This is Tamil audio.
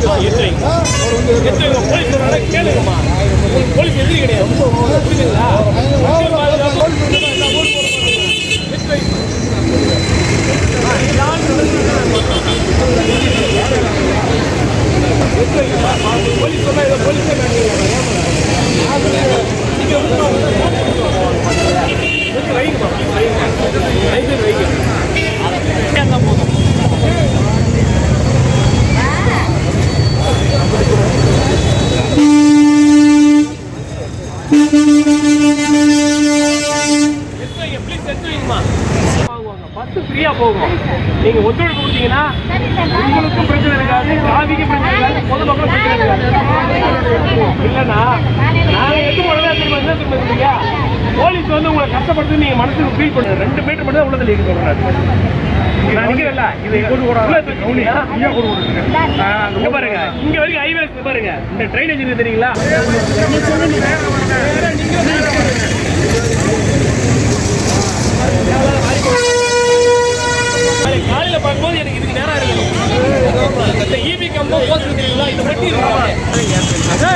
எடுத்து வைங்க போலீஸ் சொல்றாங்க கேளுங்கம்மா. உங்களுக்கு போலீஸ் எதிரி கிடையாது. புரியுதுங்களா? போலீஸ் சொன்னா இதை போலீஸே நீங்க வந்து வைங்கம்மா வைங்க வைங்க வைங்க. பஸ் ஃப்ரீயா போகும். நீங்க ஒத்துழைப்பு கொடுத்தீங்கன்னா உங்களுக்கும் பிரச்சனை இருக்காது காவிக்கும் பிரச்சனை இருக்காது பொதுமக்களும் பிரச்சனை இருக்காது. இல்லைன்னா நாங்க எது போனதா திரும்ப என்ன திரும்ப இருக்கீங்க? போலீஸ் வந்து உங்களை கஷ்டப்படுத்து நீங்க மனசுக்கு ஃபீல் பண்ணுங்க ரெண்டு மீட்டர் மட்டும் தான் உள்ள தள்ளி சொல்றாரு நான் நிக்கிறேன்ல இது தள்ளி இங்க பாருங்க. இங்க வரைக்கும் ஹைவே பாருங்க. இந்த ட்ரைனேஜ் இருக்கு தெரியுங்களா? காலையில பார்க்கும்போது எனக்கு இதுக்கு நேரம் இருக்கணும் இந்த ஈபி கம்பம் போஸ்ட் தெரியுங்களா இது மட்டும் இருக்கு